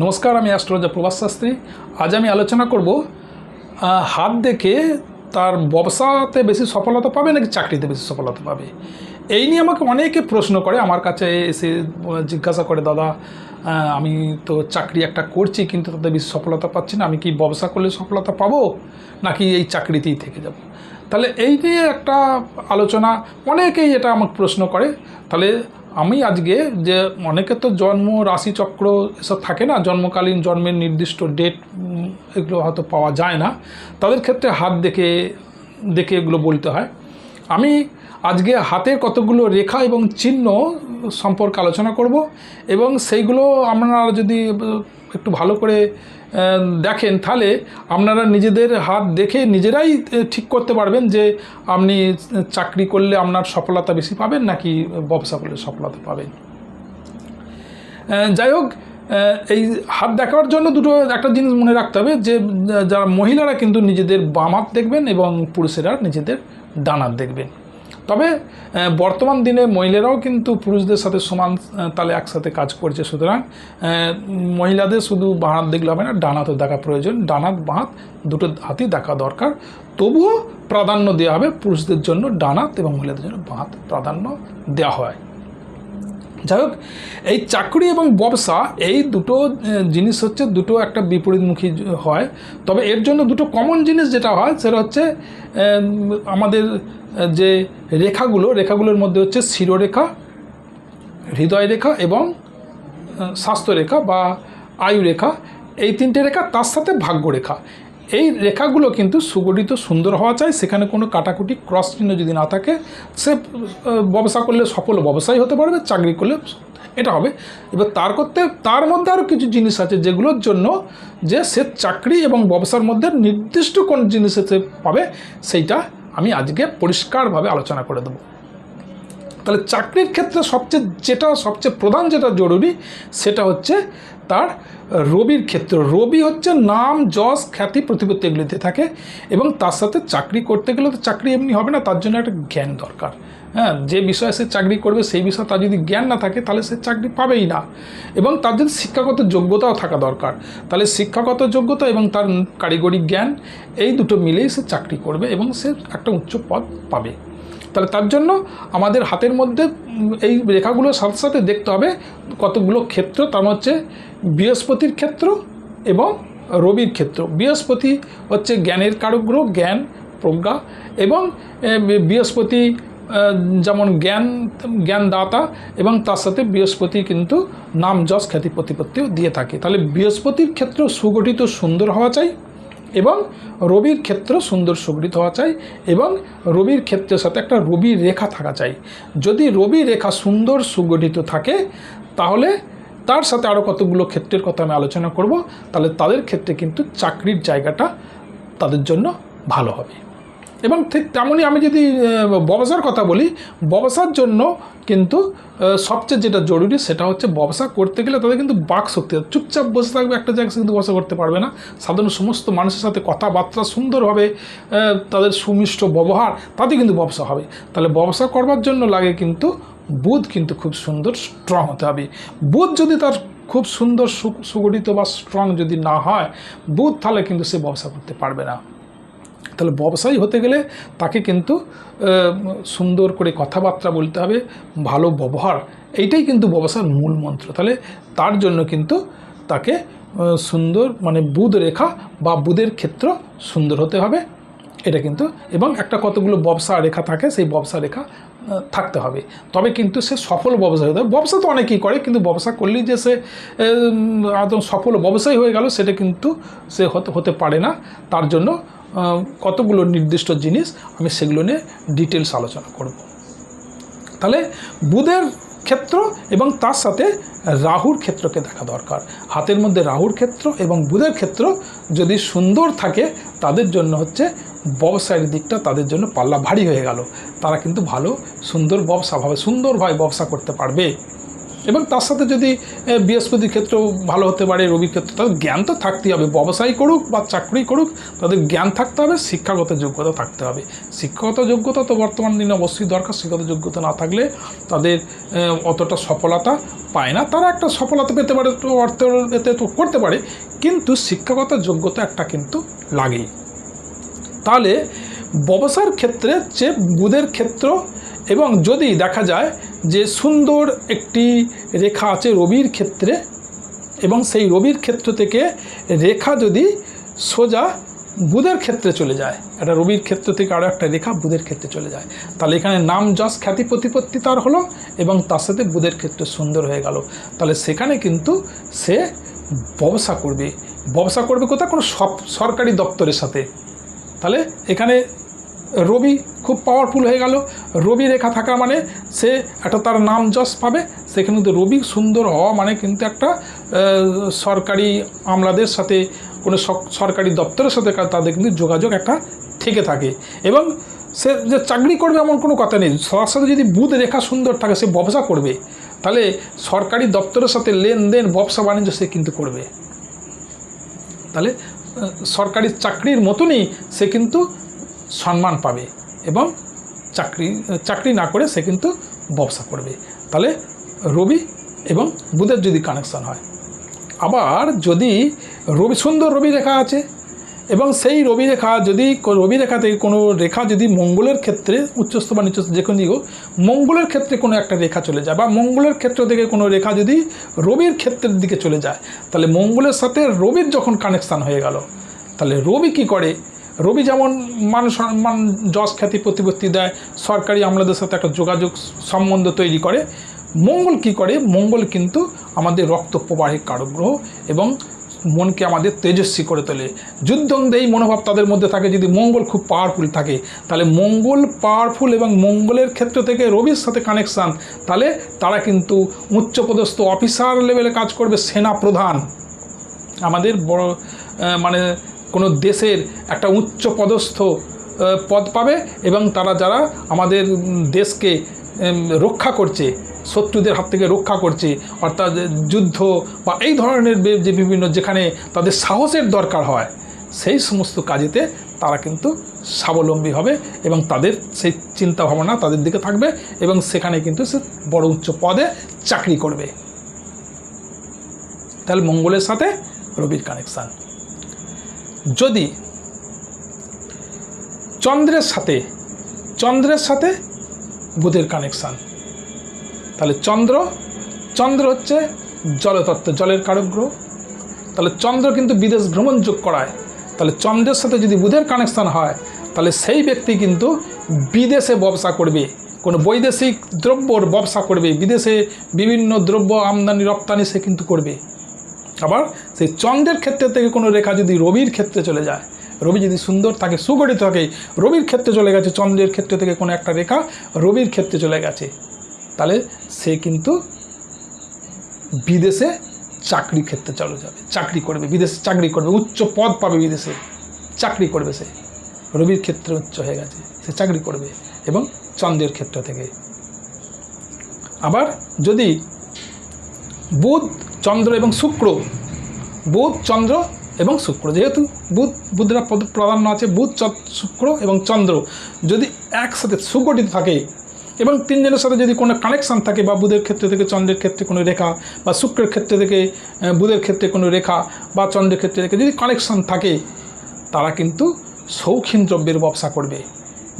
নমস্কার, আমি অ্যাস্ট্রোলজার প্রভাস শাস্ত্রী। আজ আমি আলোচনা করব হাত দেখে তার ব্যবসাতে বেশি সফলতা পাবে নাকি চাকরিতে বেশি সফলতা পাবে? এই নিয়ে আমাকে অনেকে প্রশ্ন করে, আমার কাছে এসে জিজ্ঞাসা করে, দাদা আমি তো চাকরি একটা করছি, কিন্তু তাতে বেশি সফলতা পাচ্ছি না, আমি কি ব্যবসা করলে সফলতা পাবো? নাকি এই চাকরিতেই থেকে যাব? তাহলে এই নিয়ে একটা আলোচনা, অনেকেই এটা আমাকে প্রশ্ন করে। তাহলে আমি আজকে যে অনেকে তো জন্ম রাশিচক্র এসব থাকে না, জন্মকালীন জন্মের নির্দিষ্ট ডেট এগুলো হয়তো পাওয়া যায় না। তাদের ক্ষেত্রে হাত দেখে দেখে এগুলো বলতে হয়। আমি আজকে হাতের কতগুলো রেখা এবং চিহ্ন সম্পর্কে আলোচনা করব এবং সেইগুলো আপনারা যদি একটু ভালো করে দেখেন, তাহলে আপনারা নিজেদের হাত দেখে নিজেরাই ঠিক করতে পারবেন যে আপনি চাকরি করলে আপনার সফলতা বেশি পাবেন নাকি ব্যবসা করলে সফলতা পাবেন। যাই হোক এই হাত দেখার জন্য দুটো, একটা জিনিস মনে রাখতে হবে যে, যারা মহিলারা কিন্তু নিজেদের বাম হাত দেখবেন এবং পুরুষেরা নিজেদের ডান হাত দেখবেন। তবে বর্তমান দিনে মহিলারাও কিন্তু পুরুষদের সাথে সমান তালে একসাথে কাজ করছে। সুতরাং মহিলাদের শুধু বাঁহাত দেখলে হবে না ডানাতে দেখা প্রয়োজন। ডানাত বাঁহাত দুটো হাতই দেখা দরকার। তবুও প্রাধান্য দেওয়া হবে পুরুষদের জন্য ডানাত এবং মহিলাদের জন্য বাঁহাত প্রাধান্য দেওয়া হয়। যাই হোক, এই চাকরি এবং ব্যবসা এই দুটো জিনিস হচ্ছে দুটো একটা বিপরীতমুখী হয়। তবে এর জন্য দুটো কমন জিনিস যেটা হয়, সেটা হচ্ছে আমাদের যে রেখাগুলো, রেখাগুলোর মধ্যে হচ্ছে শিরোরেখা হৃদয় রেখা এবং স্বাস্থ্যরেখা বা আয়ু রেখা এই তিনটে রেখা তার সাথে ভাগ্য রেখা এই রেখাগুলো কিন্তু সুগঠিত সুন্দর হওয়া চাই। সেখানে কোনো কাটাকুটি ক্রস চিহ্ন যদি না থাকে, সে ব্যবসা করলে সফল ব্যবসায়ী হতে পারবে, চাকরি করলে এটা হবে। এবার তার করতে, তার মধ্যে আরও কিছু জিনিস আছে যেগুলোর জন্য যে সে চাকরি এবং ব্যবসার মধ্যে নির্দিষ্ট কোন জিনিস সে পাবে, সেইটা আমি আজকে পরিষ্কারভাবে আলোচনা করে দেবো। তাহলে চাকরির ক্ষেত্রে সবচেয়ে যেটা, সবচেয়ে প্রধান যেটা জরুরি, সেটা হচ্ছে তার রবির ক্ষেত্র। রবি হচ্ছে নাম, যশ, খ্যাতি, প্রতিপত্তি এগুলিতে থাকে এবং তার সাথে চাকরি করতে গেলে তো চাকরি এমনি হবে না, তার জন্য একটা জ্ঞান দরকার। হ্যাঁ যে বিষয়ে সে চাকরি করবে, সেই বিষয়ে তার যদি জ্ঞান না থাকে, তাহলে সে চাকরি পাবেই না। এবং তার যদি শিক্ষাগত যোগ্যতাও থাকা দরকার, তাহলে শিক্ষাগত যোগ্যতা এবং তার কারিগরি জ্ঞান, এই দুটো মিলেই সে চাকরি করবে এবং সে একটা উচ্চ পদ পাবে। তাহলে তার জন্য আমাদের হাতের মধ্যে এই রেখাগুলোর সাথে সাথে দেখতে হবে কতগুলো ক্ষেত্র, তার হচ্ছে বৃহস্পতির ক্ষেত্র এবং রবির ক্ষেত্র। বৃহস্পতি হচ্ছে জ্ঞানের কারগ্রহ জ্ঞান, প্রজ্ঞা এবং বৃহস্পতি যেমন জ্ঞান, জ্ঞানদাতা এবং তার সাথে বৃহস্পতি কিন্তু নাম, যশ, খ্যাতি, প্রতিপত্তিও দিয়ে থাকে। তাহলে বৃহস্পতির ক্ষেত্র সুগঠিত সুন্দর হওয়া চাই। এবং রবির ক্ষেত্র সুন্দর সুগঠিত হওয়া চাই এবং রবির ক্ষেত্রের সাথে একটা রবির রেখা থাকা চাই। যদি রবি রেখা সুন্দর সুগঠিত থাকে, তাহলে তার সাথে আরও কতগুলো ক্ষেত্রের কথা আমি আলোচনা করব, তাহলে তাদের ক্ষেত্রে কিন্তু চাকরির জায়গাটা তাদের জন্য ভালো হবে। এবং ঠিক তেমনই আমি যদি ব্যবসার কথা বলি ব্যবসার জন্য কিন্তু সবচেয়ে যেটা জরুরি সেটা হচ্ছে ব্যবসা করতে গেলে তাদের কিন্তু বাক শক্তি চুপচাপ বসে থাকবে একটা জায়গায় কিন্তু ব্যবসা করতে পারবে না। সাধারণ সমস্ত মানুষের সাথে কথাবার্তা সুন্দরভাবে তাদের সুমিষ্ট ব্যবহার তাতে কিন্তু ব্যবসা হবে। তাহলে ব্যবসা করবার জন্য লাগে কিন্তু, বুধ কিন্তু খুব সুন্দর স্ট্রং হতে হবে। বুধ যদি তার খুব সুন্দর সুগঠিত বা স্ট্রং যদি না হয়, বুধ তাহলে কিন্তু সে ব্যবসা করতে পারবে না। তাহলে ব্যবসায়ী হতে গেলে তাকে কিন্তু সুন্দর করে কথাবার্তা বলতে হবে, ভালো ব্যবহার, এইটাই কিন্তু ব্যবসার মূল মন্ত্র। তাহলে তার জন্য কিন্তু তাকে সুন্দর মানে বুধ রেখা বা বুধের ক্ষেত্র সুন্দর হতে হবে, এটা কিন্তু, এবং একটা কতগুলো ব্যবসা রেখা থাকে, সেই ব্যবসা রেখা থাকতে হবে। তবে কিন্তু সে সফল ব্যবসায়ী হতে হবে। ব্যবসা তো অনেকেই করে, কিন্তু ব্যবসা করলেই যে সে একদম সফল ব্যবসায়ী হয়ে গেল, সেটা কিন্তু সে হতে হতে পারে না। তার জন্য কতগুলো নির্দিষ্ট জিনিস আমি সেগুলো নিয়ে ডিটেলস আলোচনা করব। তাহলে বুধের ক্ষেত্র এবং তার সাথে রাহুর ক্ষেত্রকে দেখা দরকার। হাতের মধ্যে রাহুর ক্ষেত্র এবং বুধের ক্ষেত্র যদি সুন্দর থাকে, তাদের জন্য হচ্ছে ব্যবসায়ের দিকটা তাদের জন্য পাল্লা ভারী হয়ে গেল। তারা কিন্তু ভালো, সুন্দর ব্যবসা ভাবে, সুন্দরভাবে ব্যবসা করতে পারবে। এবং তার সাথে যদি বৃহস্পতির ক্ষেত্রেও ভালো হতে পারে রবির ক্ষেত্রে, তাদের জ্ঞান তো থাকতেই হবে। ব্যবসায়ী করুক বা চাকরি করুক, তাদের জ্ঞান থাকতে হবে, শিক্ষাগত যোগ্যতা থাকতে হবে। শিক্ষাগত যোগ্যতা তো বর্তমান দিনে অবশ্যই দরকার, শিক্ষাগত যোগ্যতা না থাকলে তাদের অতটা সফলতা পায় না। তারা একটা সফলতা পেতে পারে, তো অর্থ পেতে তো করতে পারে, কিন্তু শিক্ষাগত যোগ্যতা একটা কিন্তু লাগেই। তাহলে, ব্যবসার ক্ষেত্রে যে বুধের ক্ষেত্র এবং যদি দেখা যায় যে সুন্দর একটি রেখা আছে রবির ক্ষেত্রে, এবং সেই রবির ক্ষেত্র থেকে রেখা যদি সোজা বুধের ক্ষেত্রে চলে যায়, একটা রবির ক্ষেত্র থেকে আরও একটা রেখা বুধের ক্ষেত্রে চলে যায়, তাহলে এখানে নাম যশ খ্যাতি প্রতিপত্তি তার হলো, এবং তার সাথে বুধের ক্ষেত্রে সুন্দর হয়ে গেল। তাহলে সেখানে কিন্তু সে ব্যবসা করবে। ব্যবসা করবে কোথায়? কোনো সব- সরকারি দপ্তরের সাথে। তাহলে এখানে রবি খুব পাওয়ারফুল হয়ে গেল। রবি রেখা থাকা মানে সে একটা তার নাম যশ পাবে। সেখানে কিন্তু রবি সুন্দর হওয়া মানে কিন্তু একটা সরকারি আমলাদের সাথে, কোনো সরকারি দপ্তরের সাথে তাদের কিন্তু যোগাযোগ একটা থেকে থাকে। এবং সে যে চাকরি করবে এমন কোনো কথা নেই। তার সাথে যদি বুধ রেখা সুন্দর থাকে, সে ব্যবসা করবে। তাহলে সরকারি দপ্তরের সাথে লেনদেন, ব্যবসা বাণিজ্য সে কিন্তু করবে। তাহলে সরকারি চাকরির মতনই সে কিন্তু সম্মান পাবে এবং চাকরি চাকরি না করে সে কিন্তু ব্যবসা করবে। তাহলে রবি এবং বুধের যদি কানেকশন হয় আবার যদি রবি সুন্দর রবি রেখা আছে এবং সেই রবি রেখা যদি রবি রেখা থেকে কোনো রেখা যদি মঙ্গলের ক্ষেত্রে উচ্চস্থ বা নিচস্থ যে কোনো দিক হোক, মঙ্গলের ক্ষেত্রে কোনো একটা রেখা চলে যায় বা মঙ্গলের ক্ষেত্র থেকে কোনো রেখা যদি রবির ক্ষেত্রের দিকে চলে যায় তাহলে মঙ্গলের সাথে রবির যখন কানেকশান হয়ে গেল তাহলে রবি কি করে? রবি যেমন মান সম্মান, যশ, খ্যাতি, প্রতিপত্তি দেয়, সরকারি আমলাদের সাথে একটা যোগাযোগ সম্বন্ধ তৈরি করে। মঙ্গল কি করে? মঙ্গল কিন্তু আমাদের রক্ত প্রবাহের কারক গ্রহ এবং মনকে আমাদের তেজস্বী করে তোলে। যুদ্ধন্দেহী মনোভাব তাদের মধ্যে থাকে, যদি মঙ্গল খুব পাওয়ারফুল থাকে, তাহলে মঙ্গল পাওয়ারফুল এবং মঙ্গলের ক্ষেত্র থেকে রবির সাথে কানেকশান তাহলে তারা কিন্তু উচ্চপদস্থ অফিসার লেভেলে কাজ করবে, সেনা প্রধান। আমাদের বড় মানে কোনো দেশের একটা উচ্চ পদস্থ পদ পাবে এবং তারা যারা আমাদের দেশকে রক্ষা করছে, শত্রুদের হাত থেকে রক্ষা করছে, অর্থাৎ যুদ্ধ বা এই ধরনের যে বিভিন্ন যেখানে তাদের সাহসের দরকার হয়, সেই সমস্ত কাজেতে তারা কিন্তু স্বাবলম্বী হবে এবং তাদের সেই চিন্তা ভাবনা তাদের দিকে থাকবে এবং সেখানে কিন্তু সে বড় উচ্চ পদে চাকরি করবে। তাহলে মঙ্গলের সাথে রবির কানেকশান যদি চন্দ্রের সাথে চন্দ্রের সাথে বুধের কানেকশান তাহলে চন্দ্র চন্দ্র হচ্ছে জলতত্ত্ব, জলের কারক গ্রহ। তাহলে চন্দ্র কিন্তু বিদেশ ভ্রমণ যোগ করায়। তাহলে চন্দ্রের সাথে যদি বুধের কানেকশান হয়, তাহলে সেই ব্যক্তি কিন্তু বিদেশে ব্যবসা করবে। কোনো বৈদেশিক দ্রব্যর ব্যবসা করবে। বিদেশে বিভিন্ন দ্রব্য আমদানি, রপ্তানি সে কিন্তু করবে। আবার সেই চন্দ্রের ক্ষেত্রে থেকে কোনো রেখা যদি রবির ক্ষেত্রে চলে যায়, রবি যদি সুন্দর থাকে, সুগঠিত থাকে, রবির ক্ষেত্রে চলে গেছে, চন্দ্রের ক্ষেত্রে থেকে কোনো একটা রেখা রবির ক্ষেত্রে চলে গেছে, তাহলে সে কিন্তু বিদেশে চাকরি ক্ষেত্রে চলে যাবে, চাকরি করবে, বিদেশে চাকরি করবে, উচ্চ পদ পাবে বিদেশে, চাকরি করবে সে, রবির ক্ষেত্রে উচ্চ হয়ে গেছে, সে চাকরি করবে এবং চন্দ্রের ক্ষেত্র থেকে। আবার যদি বুধ চন্দ্র এবং শুক্র। বুধ, চন্দ্র এবং শুক্র। যেহেতু বুধ, বুধরা প্রাধান্য আছে বুধ শুক্র এবং চন্দ্র। যদি একসাথে সুগঠিত থাকে এবং তিনজনের সাথে যদি কোনো কানেকশান থাকে বা বুধের ক্ষেত্রে থেকে চন্দ্রের ক্ষেত্রে কোনো রেখা বা শুক্রের ক্ষেত্রে থেকে বুধের ক্ষেত্রে কোনো রেখা বা চন্দ্রের ক্ষেত্রে থেকে যদি কানেকশান থাকে, তারা কিন্তু শৌখিন দ্রব্যের ব্যবসা করবে।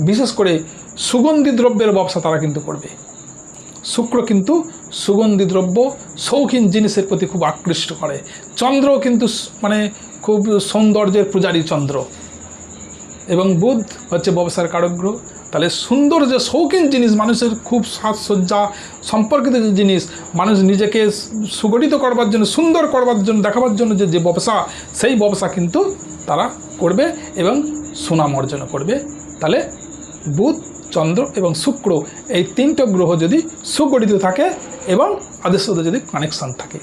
বিশেষ করে সুগন্ধি দ্রব্যের ব্যবসা তারা কিন্তু করবে। শুক্র কিন্তু সুগন্ধি দ্রব্য শৌখিন জিনিসের প্রতি খুব আকৃষ্ট করে। চন্দ্র কিন্তু মানে খুব সৌন্দর্যের পূজারী চন্দ্র। এবং বুধ হচ্ছে ব্যবসার কারক গ্রহ তাহলে সুন্দর যে শৌখিন জিনিস, মানুষের খুব সাজসজ্জা, সম্পর্কিত যে জিনিস, মানুষ নিজেকে সুগঠিত করবার জন্য, সুন্দর করবার জন্য, দেখাবার জন্য যে যে ব্যবসা, সেই ব্যবসা কিন্তু তারা করবে এবং সুনাম অর্জন করবে। তাহলে বুধ চন্দ্র এবং শুক্র, এই তিনটে গ্রহ যদি সুগঠিত থাকে এবং সাথে যদি কানেকশান থাকে।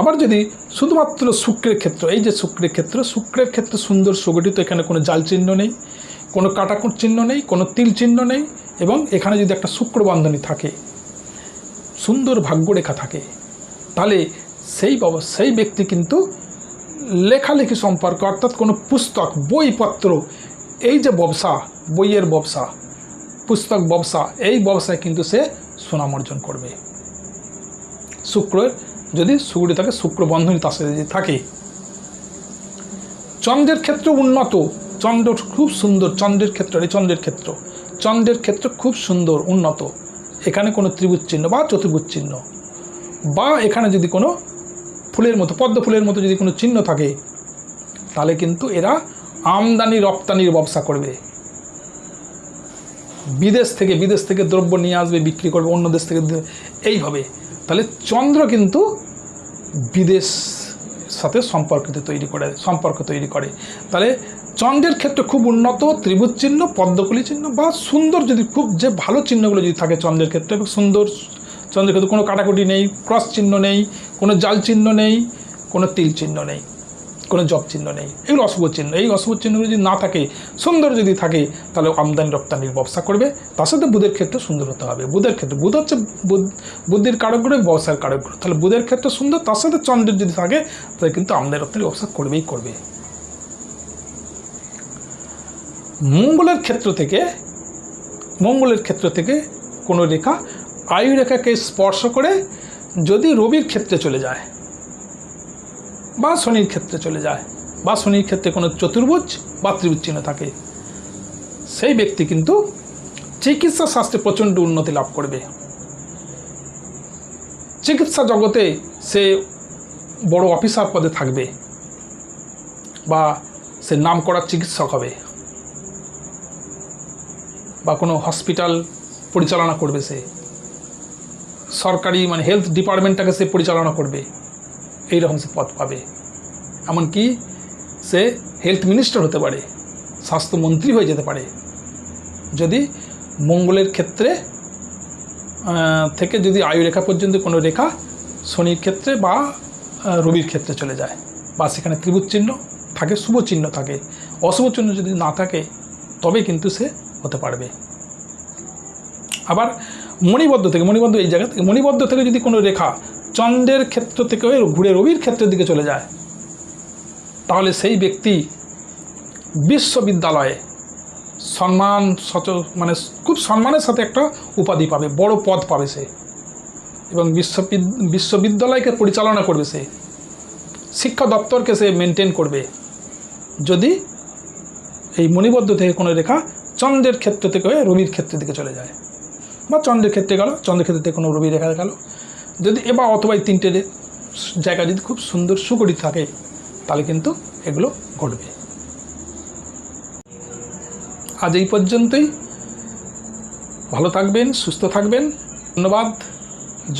আবার যদি শুধুমাত্র শুক্রের ক্ষেত্র, এই যে শুক্রের ক্ষেত্র, শুক্রের ক্ষেত্রে সুন্দর সুগঠিত, এখানে কোনো জাল চিহ্ন নেই, কোনো কাটাকুট চিহ্ন নেই, কোনো তিল চিহ্ন নেই, এবং এখানে যদি একটা শুক্র বন্ধনী থাকে, সুন্দর ভাগ্যরেখা থাকে, তাহলে সেই বাবা, সেই ব্যক্তি কিন্তু লেখালেখি সম্পর্ক, অর্থাৎ কোনো পুস্তক, বইপত্র, এই যে ব্যবসা বইয়ের ব্যবসা, পুস্তক ব্যবসা, এই ব্যবসায় কিন্তু সে সুনাম অর্জন করবে। শুক্র যদি সুগুড়ি থাকে, শুক্র বন্ধনী তার সাথে যদি থাকে। চন্দ্রের ক্ষেত্র উন্নত, চন্দ্র খুব সুন্দর, চন্দ্রের ক্ষেত্র, এই চন্দ্রের ক্ষেত্র। চন্দ্রের ক্ষেত্র খুব সুন্দর, উন্নত। এখানে কোনো ত্রিভুজ চিহ্ন বা চতুর্ভুজ চিহ্ন। বা এখানে যদি কোনো ফুলের মতো, পদ্ম ফুলের মতো যদি কোনো চিহ্ন থাকে, তাহলে কিন্তু এরা আমদানি রপ্তানির ব্যবসা করবে। বিদেশ থেকে বিদেশ থেকে দ্রব্য নিয়ে আসবে, বিক্রি করবে, অন্য দেশ থেকে এইভাবে। তাহলে চন্দ্র কিন্তু বিদেশ সাথে সম্পর্কিত তৈরি করে, সম্পর্ক তৈরি করে। তাহলে চন্দ্রের ক্ষেত্রে খুব উন্নত, ত্রিভুজ চিহ্ন পদ্মকুলি চিহ্ন, বা সুন্দর যদি খুব যে ভালো চিহ্নগুলো যদি থাকে চন্দ্রের ক্ষেত্রে সুন্দর চন্দ্রের ক্ষেত্রে কোনো কাটাকুটি নেই, ক্রস চিহ্ন নেই, কোনো জাল চিহ্ন নেই, কোনো তিল চিহ্ন নেই। কোনো জব চিহ্ন নেই। এগুলো অশুভ চিহ্ন, এই অশুভ চিহ্নগুলো যদি না থাকে, সুন্দর যদি থাকে, তাহলে আমদানি রপ্তানির ব্যবসা করবে। তার সাথে বুধের ক্ষেত্রে সুন্দর হতে হবে। বুধের ক্ষেত্রে, বুধ হচ্ছে বুদ্ধির কারক ব্যবসার কারক গ্রহ। তাহলে বুধের ক্ষেত্রে সুন্দর, তার সাথে চন্দ্রের যদি থাকে, তাহলে কিন্তু আমদানি রপ্তানির ব্যবসা করবেই করবে। মঙ্গলের ক্ষেত্র থেকে, মঙ্গলের ক্ষেত্র থেকে কোনো রেখা আয়ু রেখাকে স্পর্শ করে যদি রবির ক্ষেত্রে চলে যায় বা শনির ক্ষেত্রে চলে যায়, বা শনির ক্ষেত্রে কোনো চতুর্ভুজ বা ত্রিভুজ চিহ্ন থাকে। সেই ব্যক্তি কিন্তু চিকিৎসা শাস্ত্রে প্রচণ্ড উন্নতি লাভ করবে। চিকিৎসা জগতে সে বড় অফিসার পদে থাকবে বা সে নাম করার চিকিৎসক হবে বা কোনো হসপিটাল পরিচালনা করবে সে। সরকারি মানে হেলথ ডিপার্টমেন্টটাকে সে পরিচালনা করবে। এইরকম সে পদ পাবে। এমনকি সে হেলথ মিনিস্টার হতে পারে, স্বাস্থ্যমন্ত্রী হয়ে যেতে পারে। যদি মঙ্গলের ক্ষেত্রে থেকে যদি আয়ু রেখা পর্যন্ত কোনো রেখা শনির ক্ষেত্রে বা রবির ক্ষেত্রে চলে যায়, বা সেখানে ত্রিভুজ চিহ্ন থাকে, শুভ চিহ্ন থাকে, অশুভ চিহ্ন যদি না থাকে, তবে কিন্তু সে হতে পারবে। আবার মণিবদ্ধ থেকে, মণিবদ্ধ এই জায়গা থেকে, মণিবদ্ধ থেকে যদি কোনো রেখা চন্দ্রের ক্ষেত্র থেকে ঘুরে রবির ক্ষেত্রের দিকে চলে যায়। তাহলে সেই ব্যক্তি বিশ্ববিদ্যালয়ে সম্মান সচ মানে খুব সম্মানের সাথে একটা উপাধি পাবে, বড় পদ পাবে সে। এবং বিশ্ববিদ- বিশ্ববিদ্যালয়কে পরিচালনা করবে সে। শিক্ষা দপ্তরকে সে মেনটেন করবে। যদি এই মণিবদ্ধ থেকে কোনো রেখা চন্দ্রের ক্ষেত্র থেকে হয়ে রবির ক্ষেত্রের দিকে চলে যায়। বা চন্দ্রের ক্ষেত্রে গেল, চন্দ্রের ক্ষেত্রে থেকে কোনো রবি রেখা গেল যদি এবার অথবা এই তিনটে জায়গা যদি খুব সুন্দর সুগঠিত থাকে, তাহলে কিন্তু এগুলো ঘটবে। আজ এই পর্যন্তই। ভালো থাকবেন, সুস্থ থাকবেন। ধন্যবাদ।